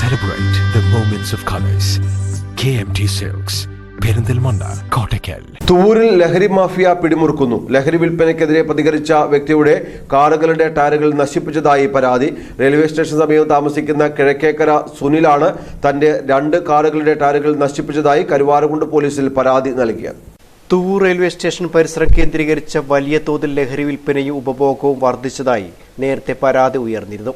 Celebrate the moments of colors. KMT silks Perinthalmanna Kottakkal തൂരിൽ ലഹരി mafia പിടിമുറുക്കുന്നു. ലഹരി വിൽപ്പനയ്ക്കെതിരെ പ്രതികരിച്ച വ്യക്തിയുടെ കാറുകളുടെ ടയറുകൾ നശിപ്പിച്ചതായി പരാതി. റെയിൽവേ സ്റ്റേഷൻ സമീപം താമസിക്കുന്ന കിഴക്കേക്കര സുനിലാണ് തന്റെ രണ്ട് കാറുകളുടെ ടയറുകൾ നശിപ്പിച്ചതായി കരുവാരകുണ്ട് പോലീസിൽ പരാതി നൽകിയത്. തൂർ റെയിൽവേ സ്റ്റേഷൻ പരിസരം കേന്ദ്രീകരിച്ച വലിയ തോതിൽ ലഹരി വിൽപ്പനയും ഉപഭോഗവും വർദ്ധിച്ചതായി നേരത്തെ പരാതി ഉയർന്നിരുന്നു.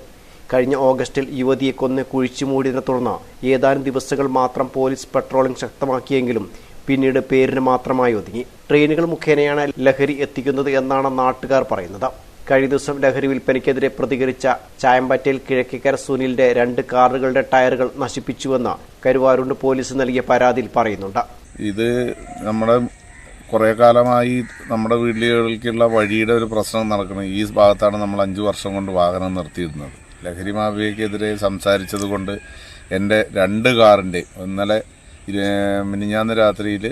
കഴിഞ്ഞ ഓഗസ്റ്റിൽ യുവതിയെ കൊന്ന് കുഴിച്ചുമൂടിയതിനെ തുടർന്ന് ഏതാനും ദിവസങ്ങൾ മാത്രം പോലീസ് പട്രോളിംഗ് ശക്തമാക്കിയെങ്കിലും പിന്നീട് പേരിന് മാത്രമായി ഒതുങ്ങി. ട്രെയിനുകൾ മുഖേനയാണ് ലഹരി എത്തിക്കുന്നത് എന്നാണ് നാട്ടുകാർ പറയുന്നത്. കഴിഞ്ഞ ദിവസം ലഹരി വിൽപ്പനയ്ക്കെതിരെ പ്രതികരിച്ച ചായമ്പറ്റയിൽ കിഴക്കേക്കര സുനിലിന്റെ രണ്ട് കാറുകളുടെ ടയറുകൾ നശിപ്പിച്ചുവെന്ന് കരുവാരുണ്ട് പോലീസ് നൽകിയ പരാതിയിൽ പറയുന്നുണ്ട്. ഇത് നമ്മുടെ കുറേ കാലമായി നമ്മുടെ വീട്ടിലേക്കുള്ള വഴിയുടെ ഒരു പ്രശ്നം നടക്കുന്നത് ഈ ഭാഗത്താണ് നമ്മൾ അഞ്ചു വർഷം കൊണ്ട് വാഹനം നിർത്തിയിരുന്നത്. ലഹരി മാഫിയക്കെതിരെ സംസാരിച്ചത് കൊണ്ട് എന്റെ രണ്ട് കാറിന്റെ ഇന്നലെ മിനിഞ്ഞാന്ന രാത്രിയിൽ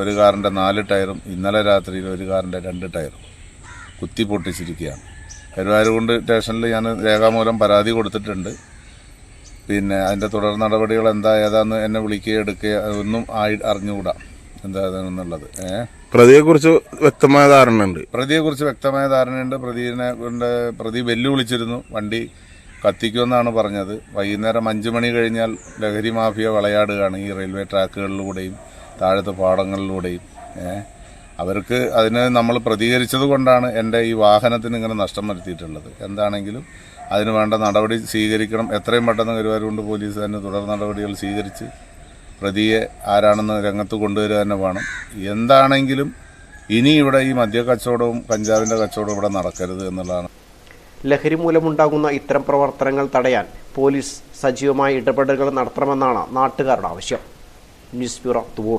ഒരു കാറിന്റെ നാല് ടയറും ഇന്നലെ രാത്രിയിൽ ഒരു കാറിന്റെ രണ്ട് ടയറും കുത്തി പൊട്ടിച്ചിരിക്കുകയാണ്. കരുവാരുകൊണ്ട് സ്റ്റേഷനിൽ ഞാൻ രേഖാമൂലം പരാതി കൊടുത്തിട്ടുണ്ട്. പിന്നെ അതിന്റെ തുടർ നടപടികൾ എന്താ ഏതാന്ന് എന്നെ വിളിക്കുക എടുക്കുക ഒന്നും ആയി അറിഞ്ഞുകൂടാ. എന്താണെന്നുള്ളത് ഏഹ് പ്രതിയെക്കുറിച്ച് വ്യക്തമായ ധാരണയുണ്ട്. പ്രതിയെക്കുറിച്ച് വ്യക്തമായ ധാരണയുണ്ട്. പ്രതിനെ കൊണ്ട് പ്രതി വെല്ലുവിളിച്ചിരുന്നു. വണ്ടി കത്തിക്കുമെന്നാണ് പറഞ്ഞത്. വൈകുന്നേരം അഞ്ച് മണി കഴിഞ്ഞാൽ ലഹരി മാഫിയ വിളയാടുകയാണ് ഈ റെയിൽവേ ട്രാക്കുകളിലൂടെയും താഴത്തെ പാടങ്ങളിലൂടെയും. അവർക്ക് അതിന് നമ്മൾ പ്രതികരിച്ചത് കൊണ്ടാണ് എന്റെ ഈ വാഹനത്തിന് ഇങ്ങനെ നഷ്ടം വരുത്തിയിട്ടുള്ളത്. എന്താണെങ്കിലും അതിന് വേണ്ട നടപടി സ്വീകരിക്കണം. എത്രയും പെട്ടെന്ന് കരുവാരുകൊണ്ട് പോലീസ് തന്നെ തുടർ നടപടികൾ സ്വീകരിച്ച് പ്രതിയെ ആരാണെന്ന് രംഗത്ത് കൊണ്ടുവരിക തന്നെ വേണം. എന്താണെങ്കിലും ഇനി ഇവിടെ ഈ മദ്യ കച്ചവടവും കഞ്ചാവിന്റെ കച്ചവടവും ഇവിടെ നടക്കരുത് എന്നുള്ളതാണ്. ലഹരി മൂലമുണ്ടാകുന്ന ഇത്തരം പ്രവർത്തനങ്ങൾ തടയാൻ പോലീസ് സജീവമായ ഇടപെടലുകൾ നടത്തണമെന്നാണ് നാട്ടുകാരുടെ ആവശ്യം. News bureau Thuvvur.